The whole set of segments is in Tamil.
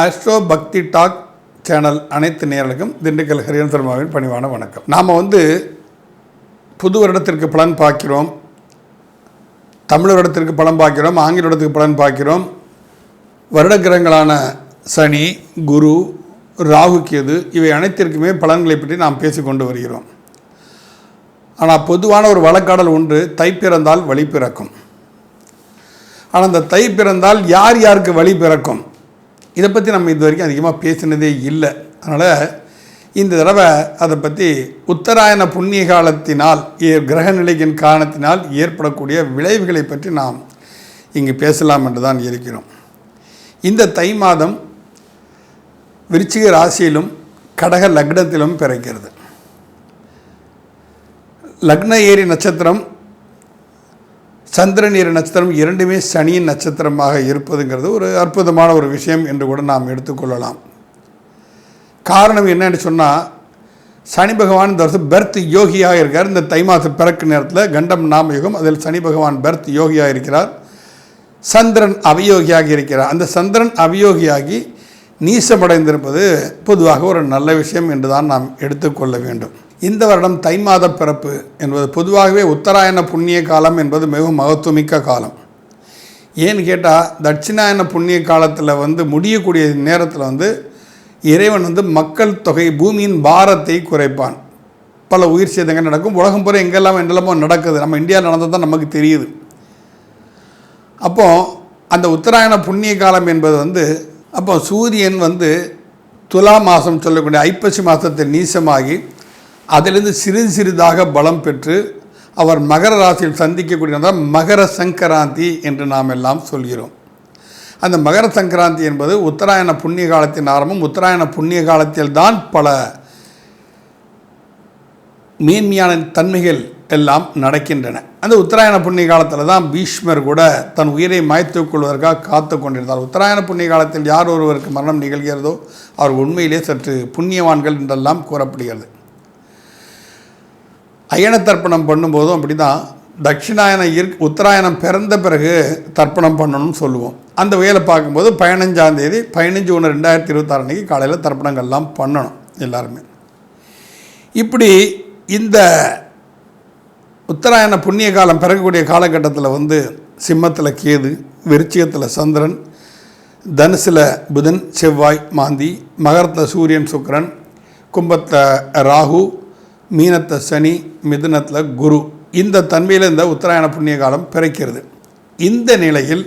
ஆஸ்ட்ரோ பக்தி டாக் சேனல் அனைத்து நேர்களுக்கும் திண்டுக்கல் ஹரியன் சர்மாவின் பணிவான வணக்கம். நாம் வந்து புது வருடத்திற்கு பலன் பார்க்கிறோம். தமிழ் வருடத்திற்கு பலன் பார்க்கிறோம். ஆங்கில வருடத்துக்கு பலன் பார்க்கிறோம். வருட கிரகங்களான சனி குரு ராகு கேது இவை அனைத்திற்குமே பலன்களை பற்றி நாம் பேசிக்கொண்டு வருகிறோம். ஆனால் பொதுவான ஒரு வழக்காடல் ஒன்று தை பிறந்தால் வழி பிறக்கும். ஆனால் அந்த தை பிறந்தால் யார் யாருக்கு வழி பிறக்கும்? இதை பற்றி நம்ம இது வரைக்கும் அதிகமாக பேசினதே இல்லை. அதனால் இந்த தடவை அதை பற்றி உத்தராயண புண்ணிய காலத்தினால் ஏ- கிரக நிலையின் காரணத்தினால் ஏற்படக்கூடிய விளைவுகளை பற்றி நாம் இங்கு பேசலாம் என்று தான் இருக்கிறோம். இந்த தை மாதம் விருச்சிக ராசியிலும் கடக லக்னத்திலும் பிறக்கிறது. லக்ன ஏரி நட்சத்திரம் சந்திரன் ஏரி நட்சத்திரம் இரண்டுமே சனியின் நட்சத்திரமாக இருப்பதுங்கிறது ஒரு அற்புதமான ஒரு விஷயம் என்று கூட நாம் எடுத்துக்கொள்ளலாம். காரணம் என்னன்னு சொன்னால் சனி பகவான் இந்த வருஷம் பெர்த் யோகியாக இருக்கார். இந்த தை மாதம் பிறக்கு நேரத்தில் கண்டம் நாம யுகம் அதில் சனி பகவான் பெர்த் யோகியாக இருக்கிறார். சந்திரன் அவயோகியாக இருக்கிறார். அந்த சந்திரன் அவயோகியாகி நீசமடைந்திருப்பது பொதுவாக ஒரு நல்ல விஷயம் என்று தான் நாம் எடுத்துக்கொள்ள வேண்டும். இந்த வருடம் தை மாத பிறப்பு என்பது பொதுவாகவே உத்தராயண புண்ணிய காலம் என்பது மிகவும் மகத்துவமிக்க காலம். ஏன்னு கேட்டால் தட்சிணாயன புண்ணிய காலத்தில் வந்து முடியக்கூடிய நேரத்தில் வந்து இறைவன் வந்து மக்கள் தொகை பூமியின் பாரத்தை குறைப்பான். பல உயிர் சேதங்கள் நடக்கும். உலகம் பூரா எங்கெல்லாம் என்னெல்லாமோ நடக்குது. நம்ம இந்தியாவில் நடந்தது தான் நமக்கு தெரியுது. அப்போ அந்த உத்தராயண புண்ணிய காலம் என்பது வந்து அப்போ சூரியன் வந்து துலா மாதம் சொல்லக்கூடிய ஐப்பசி மாதத்தில் நீசமாகி அதிலிருந்து சிறிது சிறிதாக பலம் பெற்று அவர் மகர ராசியில் சந்திக்கக்கூடிய மகர சங்கராந்தி என்று நாம் எல்லாம் சொல்கிறோம். அந்த மகர சங்கராந்தி என்பது உத்தராயண புண்ணிய காலத்தின் ஆரம்பம். உத்தராயண புண்ணிய காலத்தில் தான் பல மேன்மையான தன்மைகள் எல்லாம் நடக்கின்றன. அந்த உத்தராயண புண்ணிய காலத்தில் தான் பீஷ்மர் கூட தன் உயிரை மாய்த்துக் கொள்வதற்காக காத்து கொண்டிருந்தார். உத்தராயண புண்ணிய காலத்தில் யார் ஒருவருக்கு மரணம் நிகழ்கிறதோ அவர் உண்மையிலே சற்று புண்ணியவான்கள் என்றெல்லாம் கூறப்படுகிறது. அயன தர்ப்பணம் பண்ணும்போதும் அப்படி தான் தட்சிணாயனம் இரு உத்தராயணம் பிறந்த பிறகு தர்ப்பணம் பண்ணணும்னு சொல்லுவோம். அந்த வகையில் பார்க்கும்போது பதினஞ்சாந்தேதி பதினஞ்சு ஒன்று ரெண்டாயிரத்தி இருபத்தாறு அன்றைக்கி காலையில் தர்ப்பணங்கள்லாம் பண்ணணும் எல்லாருமே. இப்படி இந்த உத்தராயண புண்ணிய காலம் பிறக்கக்கூடிய காலகட்டத்தில் வந்து சிம்மத்தில் கேது விருச்சிகத்தில் சந்திரன் தனுசில் புதன் செவ்வாய் மாந்தி மகரத்தில் சூரியன் சுக்கரன் கும்பத்தில் ராகு மீனத்தை சனி மிதுனத்தில் குரு. இந்த தன்மையில் இந்த உத்தராயண புண்ணிய காலம் பிறக்கிறது. இந்த நிலையில்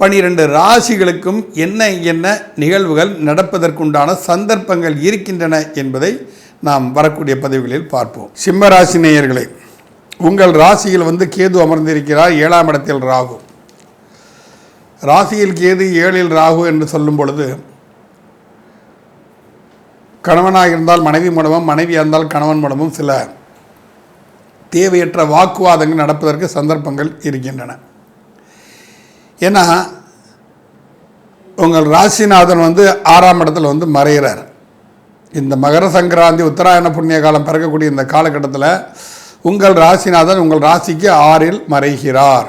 பனிரெண்டு ராசிகளுக்கும் என்ன என்ன நிகழ்வுகள் நடப்பதற்குண்டான சந்தர்ப்பங்கள் இருக்கின்றன என்பதை நாம் வரக்கூடிய பதிவுகளில் பார்ப்போம். சிம்ம ராசி நேயர்களே உங்கள் ராசியில் வந்து கேது அமர்ந்திருக்கிறார் ஏழாம் இடத்தில் ராகு. ராசியில் கேது ஏழில் ராகு என்று சொல்லும் பொழுது கணவனாக இருந்தால் மனைவி மூலமும் மனைவியாக இருந்தால் கணவன் மூலமும் சில தேவையற்ற வாக்குவாதங்கள் நடப்பதற்கு சந்தர்ப்பங்கள் இருக்கின்றன. ஏன்னா உங்கள் ராசிநாதன் வந்து ஆறாம் இடத்துல வந்து மறைகிறார் இந்த மகர சங்கராந்தி உத்தராயண புண்ணிய காலம் பிறக்கக்கூடிய இந்த காலகட்டத்தில் உங்கள் ராசிநாதன் உங்கள் ராசிக்கு ஆறில் மறைகிறார்.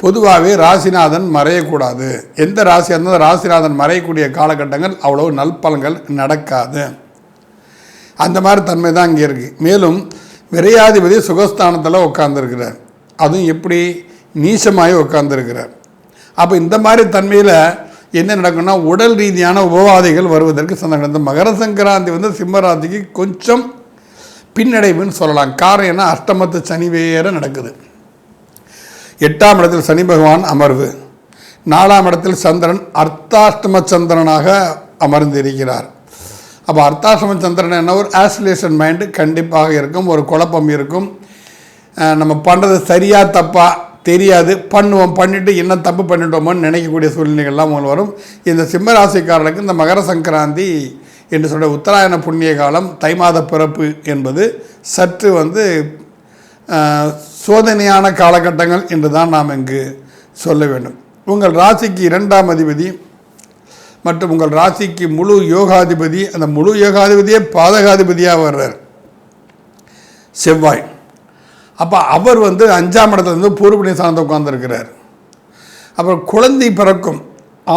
பொதுவாகவே ராசிநாதன் மறையக்கூடாது. எந்த ராசியாக இருந்தாலும் ராசிநாதன் மறையக்கூடிய காலகட்டங்கள் அவ்வளோ நல்பலன்கள் நடக்காது. அந்த மாதிரி தன்மை தான் இங்கே இருக்குது மேலும் விரையாதிபதி சுகஸ்தானத்தில் உட்காந்துருக்கிறார் அதுவும் எப்படி? நீசமாகி உட்காந்துருக்கிறார் அப்போ இந்த மாதிரி தன்மையில் என்ன நடக்கும்னா உடல் ரீதியான உபவாதைகள் வருவதற்கு சந்தர்ப்பம் இந்த மகர சங்கராந்தி வந்து சிம்மராசிக்கு கொஞ்சம் பின்னடைவுன்னு சொல்லலாம். காரணம் என்ன? அஷ்டமத்து சனி வேற நடக்குது. எட்டாம் இடத்தில் சனி பகவான் அமர்வு. நாலாம் இடத்தில் சந்திரன் அர்த்தாஷ்டம சந்திரனாக அமர்ந்திருக்கிறார். அப்போ அர்த்தாஷ்டம சந்திரன் என்ன? ஒரு ஆசிலேஷன் மைண்டு கண்டிப்பாக இருக்கும் ஒரு குழப்பம் இருக்கும். நம்ம பண்ணுறது சரியா தப்பா தெரியாது. பண்ணுவோம் பண்ணிட்டு என்ன தப்பு பண்ணிட்டோமோன்னு நினைக்கக்கூடிய சூழ்நிலைகள்லாம் உங்களுக்கு வரும். இந்த சிம்மராசிக்காரனுக்கு இந்த மகர சங்கராந்தி என்று சொல்கிற உத்தராயண புண்ணிய காலம் தை மாத பிறப்பு என்பது சற்று வந்து சோதனையான காலகட்டங்கள் என்று தான் நாம் இங்கு சொல்ல வேண்டும். உங்கள் ராசிக்கு இரண்டாம் அதிபதி மற்றும் உங்கள் ராசிக்கு முழு யோகாதிபதி அந்த முழு யோகாதிபதியே பாதகாதிபதியாக வர்றார். செவ்வாய். அப்போ அவர் வந்து அஞ்சாம் இடத்துல இருந்து பூர்வபுண்ணிய சார்ந்து உட்கார்ந்துருக்கிறார். அப்புறம் குழந்தை பிறக்கும்.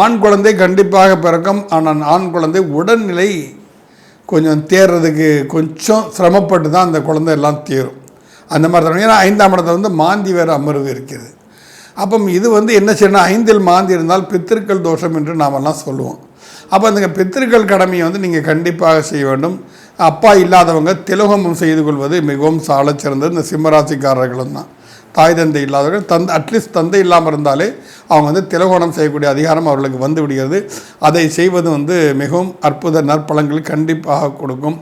ஆண் குழந்தை கண்டிப்பாக பிறக்கும். ஆனால் ஆண் குழந்தை உடல்நிலை கொஞ்சம் தேர்றதுக்கு கொஞ்சம் சிரமப்பட்டு தான் அந்த குழந்தை எல்லாம் தேரும். அந்த மாதிரி தான். ஏன்னா ஐந்தாம் இடத்துல வந்து மாந்தி வேறு அமர்வு இருக்குது அப்போ இது வந்து என்ன செய்யணும் ஐந்தில் மாந்தி இருந்தால் பித்திருக்கள் தோஷம் என்று நாமெல்லாம் சொல்லுவோம். அப்போ அந்த பித்திருக்கள் கடமையை வந்து நீங்கள் கண்டிப்பாக செய்ய வேண்டும். அப்பா இல்லாதவங்க திலோகமம் செய்து கொள்வது மிகவும் சாலச்சிறந்தது. இந்த சிம்மராசிக்காரர்களும் தான். தாய் தந்தை இல்லாதவர்கள் தந்தை அட்லீஸ்ட் தந்தை இல்லாமல் இருந்தாலே அவங்க வந்து திலகோணம் செய்யக்கூடிய அதிகாரம் அவர்களுக்கு வந்து விடுகிறது. அதை செய்வது வந்து மிகவும் அற்புத நற்பலன்கள் கண்டிப்பாக கொடுக்கும்.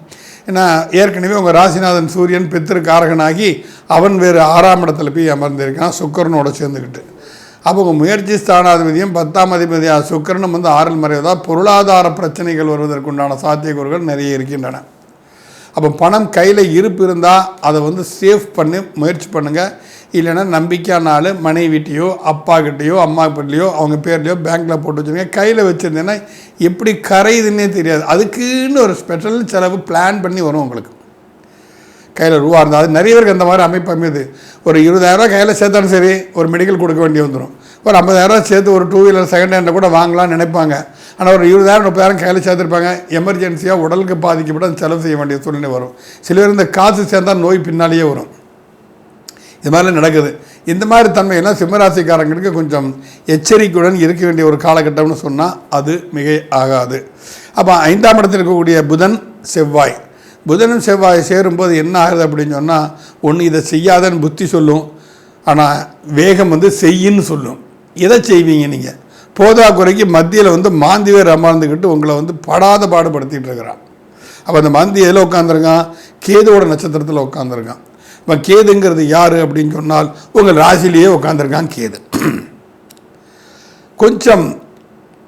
ஏன்னா ஏற்கனவே உங்கள் ராசிநாதன் சூரியன் பித்திருக்காரகனாகி அவன் வேறு ஆறாம் இடத்துல போய் அமர்ந்திருக்கான் சுக்கரனோட சேர்ந்துக்கிட்டு. அப்போ உங்கள் முயற்சி ஸ்தானாதிபதியும் பத்தாம் அதிபதியாக சுக்கரனும் வந்து ஆறில் மறைவதால் பொருளாதார பிரச்சனைகள் வருவதற்குண்டான சாத்தியக்கூறுகள் நிறைய இருக்கின்றன. அப்போ பணம் கையில் இருப்பு இருந்தால் அதை வந்து சேவ் பண்ணி முயற்சி பண்ணுங்கள் இல்லைன்னா நம்பிக்கையான மனைவிட்டையோ அப்பாக்கிட்டேயோ அம்மா கிட்டேயோ அவங்க பேர்லையோ பேங்க்கில் போட்டு வச்சுருங்க. கையில் வச்சுருந்தேன்னா எப்படி கரையுதுன்னே தெரியாது. அதுக்குன்னு ஒரு ஸ்பெஷல் செலவு பிளான் பண்ணி வரும் உங்களுக்கு. கையில் ரூபா இருந்தால் அது நிறைய பேருக்கு அந்த மாதிரி அமைப்பு அமையுது. ஒரு இருபதாயிரரூவா கையில் சேர்த்தாலும் சரி ஒரு மெடிக்கல் கொடுக்க வேண்டி வந்துடும் ஒரு ஐம்பதாயிரரூவா சேர்த்து ஒரு டூ வீலர் செகண்ட் ஹேண்டில் கூட வாங்கலாம்னு நினைப்பாங்க. ஆனால் ஒரு இருபதாயிரம் முப்பதாயிரம் கையில் சேர்த்துருப்பாங்க. எமர்ஜென்சியாக உடலுக்கு பாதிக்கப்பட்டு அந்த செலவு செய்ய வேண்டிய சூழ்நிலை வரும். சில பேர் இந்த காசு சேர்ந்தால் நோய் பின்னாலேயே வரும். இது மாதிரிலாம் நடக்குது. இந்த மாதிரி தன்மையெல்லாம் சிம்மராசிக்காரங்களுக்கு கொஞ்சம் எச்சரிக்கையுடன் இருக்க வேண்டிய ஒரு காலகட்டம்னு சொன்னால் அது மிக ஆகாது. அப்போ ஐந்தாம் இடத்தில் இருக்கக்கூடிய புதன் செவ்வாய். புதனும் செவ்வாய் சேரும்போது என்ன ஆகுது அப்படின்னு சொன்னால் ஒன்று இதை செய்யாதன்னு புத்தி சொல்லும். ஆனால் வேகம் வந்து செய்யின்னு சொல்லும். எதை செய்வீங்க நீங்கள் போதா குறைக்கு மத்தியில் வந்து மாந்தி ரமாந்துக்கிட்டு உங்களை வந்து படாத பாடுபடுத்திகிட்டு இருக்கிறான். அப்போ அந்த மாந்தி எதில் உட்காந்துருக்கான் கேதுவோட நட்சத்திரத்தில் உட்காந்துருக்கான் இப்போ கேதுங்கிறது யார் அப்படின்னு சொன்னால் உங்கள் ராசிலேயே உட்காந்துருக்கான் கேது. கொஞ்சம்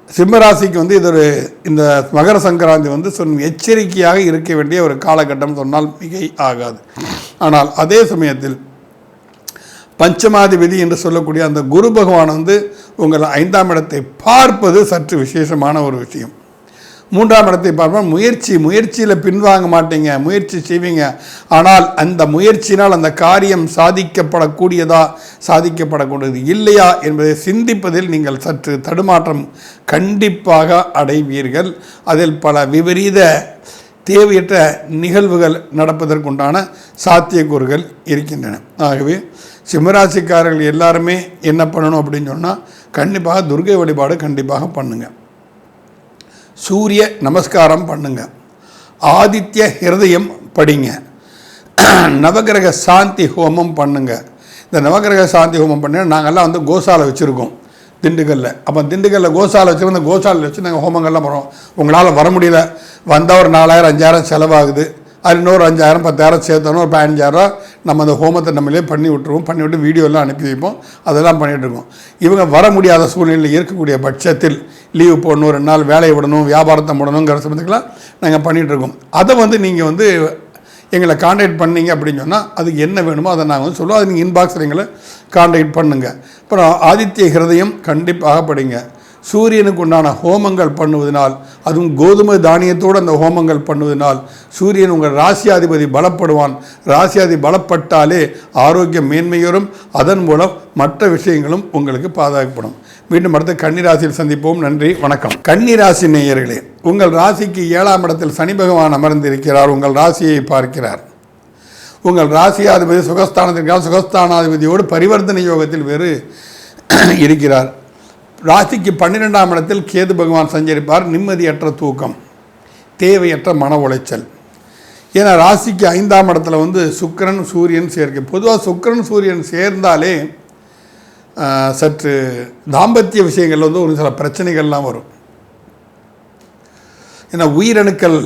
சிம்மராசிக்கு வந்து இது ஒரு இந்த மகர சங்கராந்தி வந்து சொன்ன எச்சரிக்கையாக இருக்க வேண்டிய ஒரு காலகட்டம் சொன்னால் மிகை ஆகாது. ஆனால் அதே சமயத்தில் பஞ்சமாதிபதி என்று சொல்லக்கூடிய அந்த குரு பகவான் வந்து உங்கள் ஐந்தாம் இடத்தை பார்ப்பது சற்று விசேஷமான ஒரு விஷயம். மூன்றாம் இடத்தை பார்ப்போம். முயற்சி முயற்சியில் பின்வாங்க மாட்டீங்க. முயற்சி செய்வீங்க. ஆனால் அந்த முயற்சியினால் அந்த காரியம் சாதிக்கப்படக்கூடியதா? சாதிக்கப்படக்கூடியது இல்லையா என்பதை சிந்திப்பதில் நீங்கள் சற்று தடுமாற்றம் கண்டிப்பாக அடைவீர்கள். அதில் பல விபரீத தேவையற்ற நிகழ்வுகள் நடப்பதற்குண்டான சாத்தியக்கூறுகள் இருக்கின்றன. ஆகவே சிம்மராசிக்காரர்கள் எல்லாருமே என்ன பண்ணணும் அப்படின்னு சொன்னால் கண்டிப்பாக துர்கை வழிபாடு கண்டிப்பாக பண்ணுங்கள் சூரிய நமஸ்காரம் பண்ணுங்க. ஆதித்ய ஹிருதயம் படிங்க. நவகிரக சாந்தி ஹோமம் பண்ணுங்க. இந்த நவகிரக சாந்தி ஹோமம் பண்ண நாங்கள்லாம் வந்து கோசாலை வச்சுருக்கோம். திண்டுக்கல்ல. அப்போ திண்டுக்கல்லில் கோசாலை வச்சுருக்கோம் அந்த கோசாலை வச்சு நாங்கள் ஹோமங்கள்லாம் பண்ணுறோம். உங்களால் வர முடியல. வந்தால் ஒரு நாலாயிரம் அஞ்சாயிரம் செலவாகுது. அது இன்னொரு அஞ்சாயிரம் பத்தாயிரம் சேர்த்தோன்னா ஒரு பதினஞ்சாயிரம் நம்ம அந்த ஹோமத்தை நம்மளே பண்ணி விட்டுருவோம். பண்ணி விட்டு வீடியோலாம் அனுப்பி வைப்போம். அதெல்லாம் பண்ணிகிட்ருக்கோம் இவங்க வர முடியாத சூழ்நிலையில் இருக்கக்கூடிய பட்சத்தில் லீவு போடணும் ரெண்டு நாள் வேலையை விடணும் வியாபாரத்தை முடணுங்கிற சமயத்துக்கெல்லாம் நாங்கள் பண்ணிகிட்ருக்கோம். அதை வந்து நீங்கள் வந்து எங்களை காண்டாக்ட் பண்ணீங்க அப்படின்னு சொன்னால் அதுக்கு என்ன வேணுமோ அதை நாங்கள் வந்து சொல்லுவோம். அது நீங்கள் இன்பாக்ஸில் எங்களை காண்டாக்ட் பண்ணுங்கள் அப்புறம் ஆதித்ய ஹிருதயம் கண்டிப்பாக படிங்க. சூரியனுக்கு உண்டான ஹோமங்கள் பண்ணுவதனால் அதுவும் கோதுமை தானியத்தோடு அந்த ஹோமங்கள் பண்ணுவதனால் சூரியன் உங்கள் ராசியாதிபதி பலப்படுவான். ராசியாதி பலப்பட்டாலே ஆரோக்கியம் மேன்மையோரும் அதன் மூலம் மற்ற விஷயங்களும் உங்களுக்கு பாதுகாக்கப்படும் மீண்டும் அடுத்து கன்னிராசியில் சந்திப்போம். நன்றி வணக்கம். கன்னிராசி நேயர்களே உங்கள் ராசிக்கு ஏழாம் இடத்தில் சனி பகவான் அமர்ந்திருக்கிறார். உங்கள் ராசியை பார்க்கிறார். உங்கள் ராசியாதிபதி சுகஸ்தானத்திற்காக சுகஸ்தானாதிபதியோடு பரிவர்த்தனை யோகத்தில் வேறு இருக்கிறார். ராசிக்கு பன்னிரெண்டாம் இடத்தில் கேது பகவான் சஞ்சரிப்பார். நிம்மதியற்ற தூக்கம் தேவையற்ற மன உளைச்சல். ஏன்னா ராசிக்கு ஐந்தாம் இடத்துல வந்து சுக்கிரன் சூரியன் சேர்க்கை. பொதுவாக சுக்கிரன் சூரியன் சேர்ந்தாலே சற்று தாம்பத்திய விஷயங்கள் வந்து ஒரு சில பிரச்சனைகள்லாம் வரும். ஏன்னா உயிரணுக்கள்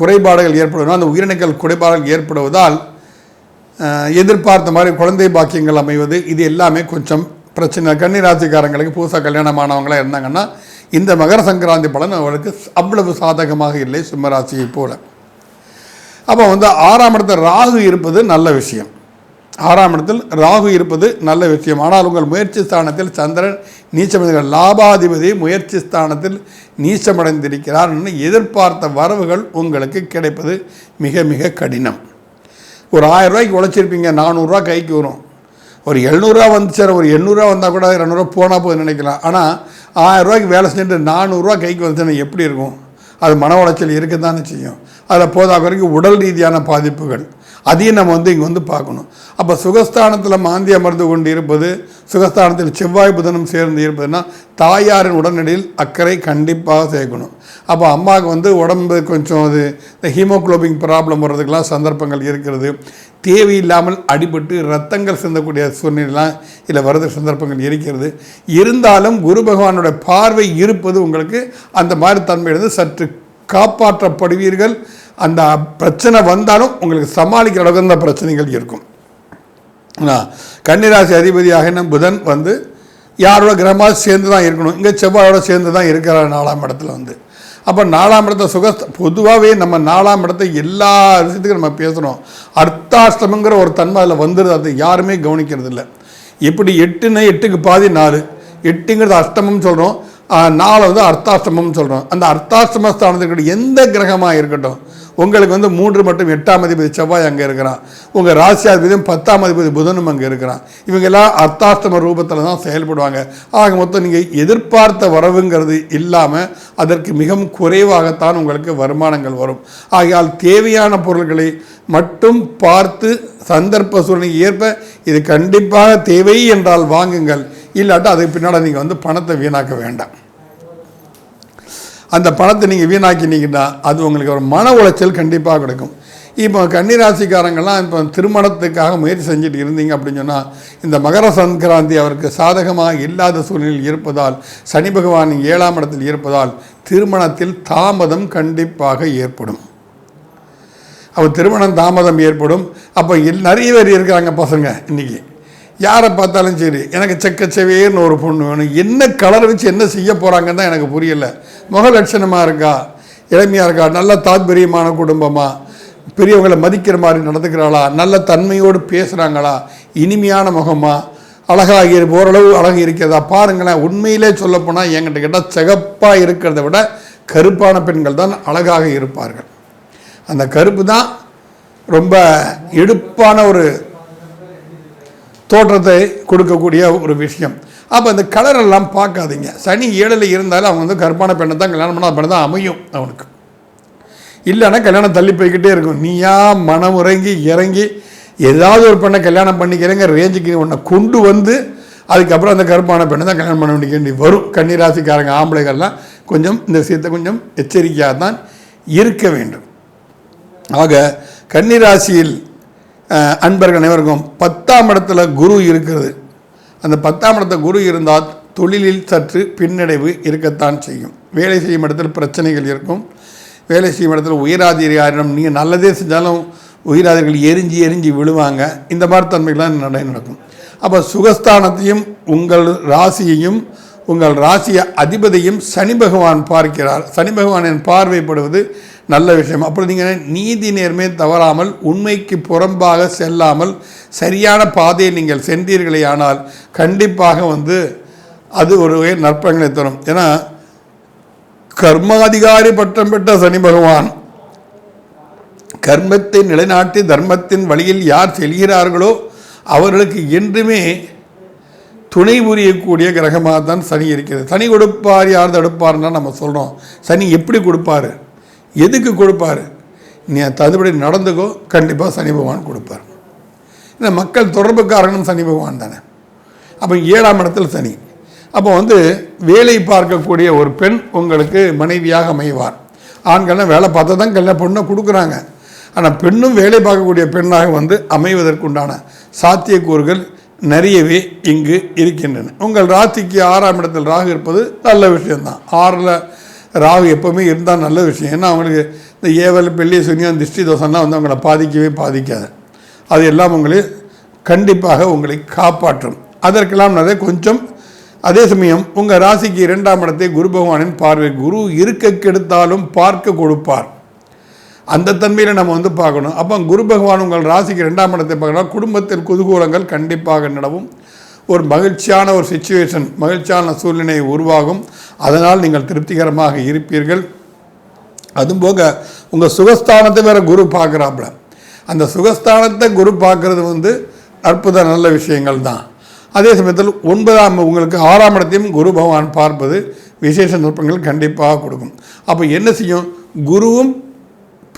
குறைபாடுகள் ஏற்படுவதால் அந்த உயிரணுக்கள் குறைபாடுகள் ஏற்படுவதால் எதிர்பார்த்த மாதிரி குழந்தை பாக்கியங்கள் அமைவது இது எல்லாமே கொஞ்சம் பிரச்சனை கன்னி ராசிக்காரங்களுக்கு புதுசாக கல்யாணமானவங்களாம் இருந்தாங்கன்னா இந்த மகர சங்கராந்தி பலன் அவளுக்கு அவ்வளவு சாதகமாக இல்லை சிம்மராசியை போல. அப்போ வந்து ஆறாம் இடத்தில் ராகு இருப்பது நல்ல விஷயம். ஆறாம் இடத்தில் ராகு இருப்பது நல்ல விஷயம். ஆனால் உங்கள் முயற்சி ஸ்தானத்தில் சந்திரன் நீச்சமடைந்த லாபாதிபதி முயற்சி ஸ்தானத்தில் நீச்சமடைந்திருக்கிறார் என்று எதிர்பார்த்த வரவுகள் உங்களுக்கு கிடைப்பது மிக மிக கடினம். ஒரு ஆயிரம் ரூபாய்க்கு உழைச்சிருப்பீங்க நானூறுரூவா கைக்கு வரும். ஒரு எழுநூறுவா வந்துச்சு ஒரு எண்ணூறுரூவா வந்தால் கூட இரநூறுவா போனால் போதும் நினைக்கலாம். ஆனால் ஆயிரம் ரூபாய்க்கு வேலை செஞ்சுட்டு நானூறுரூவா கைக்கு வந்துச்சுன்னா எப்படி இருக்கும்? அது மன உளைச்சல் இருக்க தானே செய்யும் அதில் போதாக வரைக்கும் உடல் ரீதியான பாதிப்புகள். அதையும் நம்ம வந்து இங்கே வந்து பார்க்கணும். அப்போ சுகஸ்தானத்தில் மாந்தி அமர்ந்து கொண்டு இருப்பது சுகஸ்தானத்தில் செவ்வாய் புதனும் சேர்ந்து இருப்பதுன்னா தாயாரின் உடனடியில் அக்கறை கண்டிப்பாக சேர்க்கணும். அப்போ அம்மாவுக்கு வந்து உடம்பு கொஞ்சம் அது இந்த ஹீமோகுளோபின் ப்ராப்ளம் வர்றதுக்கெல்லாம் சந்தர்ப்பங்கள் இருக்கிறது. தேவையில்லாமல் அடிபட்டு ரத்தங்கள் சிந்தக்கூடிய சூழ்நிலைலாம் இதில் வரது சந்தர்ப்பங்கள் இருக்கிறது. இருந்தாலும் குரு பகவானுடைய பார்வை இருப்பது உங்களுக்கு அந்த மாதிரி தன்மையிலிருந்து சற்று காப்பாற்றப்படுவீர்கள். அந்த பிரச்சனை வந்தாலும் உங்களுக்கு சமாளிக்கிற அளவுக்கு அந்த பிரச்சனைகள் இருக்கும். கன்னிராசி அதிபதியாக என்ன புதன் வந்து யாரோட கிரகமாக சேர்ந்து தான் இருக்கணும். இங்கே செவ்வாயோட சேர்ந்து தான் இருக்கிறார் நாலாம் இடத்துல வந்து. அப்போ நாலாம் இடத்த சுகஸ்த பொதுவாகவே நம்ம நாலாம் இடத்த எல்லா விஷயத்துக்கும் நம்ம பேசுகிறோம் அர்த்தாஷ்டமங்கிற ஒரு தன்மை அதில் வந்துடுது அது யாருமே கவனிக்கிறது இல்லை எப்படி எட்டுன்னா எட்டுக்கு பாதி நாலு. எட்டுங்கிறது அஷ்டமம் சொல்கிறோம் நாளை வந்து அர்த்தாசிரமம்னு சொல்கிறோம் அந்த அர்த்தாஷ்டம ஸ்தானத்துக்கு எந்த கிரகமாக இருக்கட்டும் உங்களுக்கு வந்து மூன்று மற்றும் எட்டாம் அதிபதி செவ்வாய் அங்கே இருக்கிறான். உங்கள் ராசியாதிபதியும் பத்தாம் அதிபதி புதனும் அங்கே இருக்கிறான். இவங்க எல்லாம் அர்த்தாஷ்டம ரூபத்தில் தான் செயல்படுவாங்க. ஆக மொத்தம் நீங்கள் எதிர்பார்த்த வரவுங்கிறது இல்லாமல் அதற்கு மிகவும் குறைவாகத்தான் உங்களுக்கு வருமானங்கள் வரும். ஆகையால் தேவையான பொருட்களை மட்டும் பார்த்து சந்தர்ப்ப சூழ்நிலை ஏற்ப இது கண்டிப்பாக தேவை என்றால் வாங்குங்கள். இல்லாட்டா அதுக்கு பின்னால் நீங்கள் வந்து பணத்தை வீணாக்க வேண்டாம். அந்த பணத்தை நீங்கள் வீணாக்கினீங்கன்னா அது உங்களுக்கு ஒரு மன உளைச்சல் கண்டிப்பாக கிடைக்கும். இப்போ கன்னிராசிக்காரங்கள்லாம் இப்போ திருமணத்துக்காக முயற்சி செஞ்சுட்டு இருந்தீங்க அப்படின்னு சொன்னால் இந்த மகர சங்கராந்தி அவருக்கு சாதகமாக இல்லாத சூழ்நிலையில் இருப்பதால் சனி பகவான் ஏழாம் இடத்தில் இருப்பதால் திருமணத்தில் தாமதம் கண்டிப்பாக ஏற்படும். அப்போ திருமணம் தாமதம் ஏற்படும். அப்போ நிறைய பேர் இருக்கிறாங்க பசங்க இன்றைக்கி யாரை பார்த்தாலும் சரி எனக்கு செக்கச்செவேர்னு ஒரு பொண்ணு வேணும். என்ன கலர் வச்சு என்ன செய்ய போகிறாங்கன்னு தான் எனக்கு புரியல. முக லட்சணமாக இருக்கா? இளமையாக இருக்கா? நல்ல தாத்பரியமான குடும்பமா? பெரியவங்களை மதிக்கிற மாதிரி நடந்துக்கிறாளா? நல்ல தன்மையோடு பேசுகிறாங்களா இனிமையான முகமா? அழகாக இரு ஓரளவு அழகு இருக்கிறதா? பாருங்களேன் உண்மையிலே சொல்லப்போனால் என்கிட்ட கேட்டால் சிகப்பாக இருக்கிறத விட கருப்பான பெண்கள் தான் அழகாக இருப்பார்கள். அந்த கருப்பு தான் ரொம்ப எடுப்பான ஒரு தோற்றத்தை கொடுக்கக்கூடிய ஒரு விஷயம். அப்போ அந்த கலரெல்லாம் பார்க்காதீங்க. சனி ஏழில் இருந்தாலும் அவங்க வந்து கருப்பான பெண்ணை தான் கல்யாணம் பண்ண பெண்ணை தான் அமையும் அவனுக்கு. இல்லைன்னா கல்யாணம் தள்ளி போய்கிட்டே இருக்கும். நீயா மனம் உறங்கி இறங்கி ஏதாவது ஒரு பெண்ணை கல்யாணம் பண்ணிக்கிறேங்க ரேஞ்சுக்கு உன்னை கொண்டு வந்து அதுக்கப்புறம் அந்த கருப்பான பெண்ணை தான் கல்யாணம் பண்ண வேண்டிய வரும். கன்னிராசிக்காரங்க ஆம்பளைகள்லாம் கொஞ்சம் இந்த விஷயத்தை கொஞ்சம் எச்சரிக்கையாக தான் இருக்க வேண்டும். ஆக கன்னிராசியில் அன்பர்கள் அனைவருக்கும் பத்தாம் இடத்துல குரு இருக்கிறது. அந்த பத்தாம் இடத்த குரு இருந்தால் தொழிலில் சற்று பின்னடைவு இருக்கத்தான் செய்யும். வேலை செய்யும் இடத்தில் பிரச்சனைகள் இருக்கும். வேலை செய்யும் இடத்துல உயராதிகாரிடம் நீங்கள் நல்லதே செஞ்சாலும் உயிராதிகள் எரிஞ்சு எரிஞ்சு விழுவாங்க. இந்த மாதிரி தன்மைகள்லாம் நடை நடக்கும். அப்போ சுகஸ்தானத்தையும் உங்கள் ராசியையும் உங்கள் ராசிய அதிபதியும் சனி பகவான் பார்க்கிறார். சனி பகவானின் பார்வைப்படுவது நல்ல விஷயம். அப்புறம் நீங்கள் நீதி நேர்மை தவறாமல் உண்மைக்கு புறம்பாக செல்லாமல் சரியான பாதையை நீங்கள் சென்றீர்களே ஆனால் கண்டிப்பாக வந்து அது ஒரு நற்பங்களை தரும். ஏன்னா கர்மாதிகாரி பட்டம் பெற்ற சனி பகவான் கர்மத்தை நிலைநாட்டி தர்மத்தின் வழியில் யார் செல்கிறார்களோ அவர்களுக்கு என்றுமே துணை புரியக்கூடிய கிரகமாக தான் சனி இருக்கிறது. சனி கொடுப்பார் யார் தடுப்பார்னா நம்ம சொல்கிறோம் சனி எப்படி கொடுப்பாரு? எதுக்கு கொடுப்பாரு? நீ ததுபடி நடந்துக்கோ கண்டிப்பாக சனி பகவான் கொடுப்பார். இந்த மக்கள் தொடர்புக்காரனும் சனி பகவான் தானே. அப்போ ஏழாம் இடத்துல சனி. அப்போ வந்து வேலை பார்க்கக்கூடிய ஒரு பெண் உங்களுக்கு மனைவியாக அமைவார். ஆண்கள்லாம் வேலை பார்த்து தான் கல்யாண பொண்ணை கொடுக்குறாங்க. ஆனால் பெண்ணும் வேலை பார்க்கக்கூடிய பெண்ணாக வந்து அமைவதற்குண்டான சாத்தியக்கூறுகள் நிறையவே இங்கு இருக்கின்றன. உங்கள் ராசிக்கு ஆறாம் இடத்தில் ராகு இருப்பது நல்ல விஷயம்தான். ஆறில் ராகு எப்போவுமே இருந்தால் நல்ல விஷயம். ஏன்னா அவங்களுக்கு இந்த ஏவல் பெள்ளி சுனியம் திருஷ்டி தோஷம்லாம் வந்து அவங்கள பாதிக்கவே பாதிக்காது. அது எல்லாம் உங்களை கண்டிப்பாக உங்களை காப்பாற்றும். அதற்கெல்லாம் நிறைய கொஞ்சம் அதே சமயம் உங்கள் ராசிக்கு இரண்டாம் இடத்தை குரு பகவானின் பார்வை குரு இருக்க கெடுத்தாலும் பார்க்க கொடுப்பார். அந்த தன்மையில் நம்ம வந்து பார்க்கணும். அப்போ குரு பகவான் உங்கள் ராசிக்கு ரெண்டாம் இடத்தை பார்க்கணும் குடும்பத்தில் குதூகூலங்கள் கண்டிப்பாக நடவும் ஒரு மகிழ்ச்சியான ஒரு சுச்சுவேஷன் மகிழ்ச்சியான சூழ்நிலை உருவாகும். அதனால் நீங்கள் திருப்திகரமாக இருப்பீர்கள். அதுவும் போக உங்கள் சுகஸ்தானத்தை வேறு குரு பார்க்குறாப்புல. அந்த சுகஸ்தானத்தை குரு பார்க்குறது வந்து அற்புத நல்ல விஷயங்கள் தான். அதே சமயத்தில் ஒன்பதாம் உங்களுக்கு ஆறாம் இடத்தையும் குரு பகவான் பார்ப்பது விசேஷ நுட்பங்கள் கண்டிப்பாக கொடுக்கும். அப்போ என்ன செய்யும்? குருவும்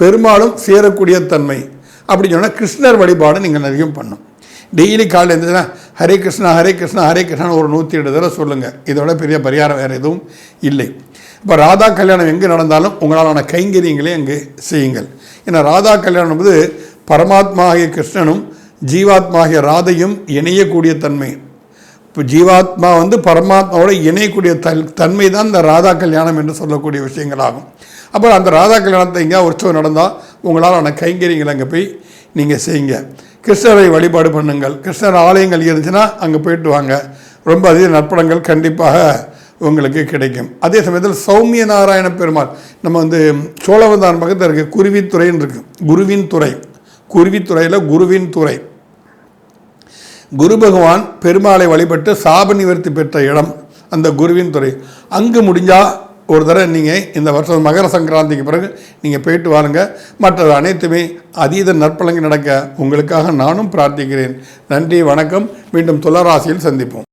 பெருமாளும் சேரக்கூடிய தன்மை. அப்படி சொன்னால் கிருஷ்ணர் வழிபாடு நீங்கள் அதிகம் பண்ணும். டெய்லி காலையில் இருந்துச்சுன்னா ஹரே கிருஷ்ணா ஹரே கிருஷ்ணா ஹரே கிருஷ்ணா ஒரு நூற்றி எட்டு தடவை சொல்லுங்கள் இதோட பெரிய பரிகாரம் வேறு எதுவும் இல்லை. இப்போ ராதா கல்யாணம் எங்கே நடந்தாலும் உங்களாலான கைங்கரியங்களே அங்கே செய்யுங்கள். ஏன்னா ராதா கல்யாணம் என்பது பரமாத்மா ஆகிய கிருஷ்ணனும் ஜீவாத்மா ஆகிய ராதையும் இணையக்கூடிய தன்மை. இப்போ ஜீவாத்மா வந்து பரமாத்மாவோட இணையக்கூடிய தல் தன்மை தான் இந்த ராதா கல்யாணம் என்று சொல்லக்கூடிய விஷயங்களாகும். அப்புறம் அந்த ராதா கல்யாணத்தை எங்கேயா உற்சவம் நடந்தால் உங்களால் ஆன கைங்கரியங்கள் அங்கே போய் நீங்கள் செய்யுங்க. கிருஷ்ணரை வழிபாடு பண்ணுங்கள். கிருஷ்ணர் ஆலயங்கள் இருந்துச்சுன்னா அங்கே போயிட்டு வாங்க. ரொம்ப அதிக நற்படங்கள் கண்டிப்பாக உங்களுக்கு கிடைக்கும். அதே சமயத்தில் சௌமிய நாராயண பெருமாள் நம்ம வந்து சோழவந்தான் பக்கத்தில் இருக்க. குருவித்துறைன்னு இருக்குது குருவின் துறை. குருவித்துறையில் குருவின் துறை. குரு பகவான் பெருமாளை வழிபட்டு சாப நிவர்த்தி பெற்ற இடம் அந்த குருவின் துறை. அங்கு முடிஞ்சால் ஒரு தடவை நீங்கள் இந்த வருஷம் மகர சங்கராந்திக்கு பிறகு நீங்கள் போயிட்டு வாருங்க. மற்றது அனைத்துமே அதீத நற்பலங்கள் நடக்க உங்களுக்காக நானும் பிரார்த்திக்கிறேன். நன்றி வணக்கம். மீண்டும் துளராசியில் சந்திப்போம்.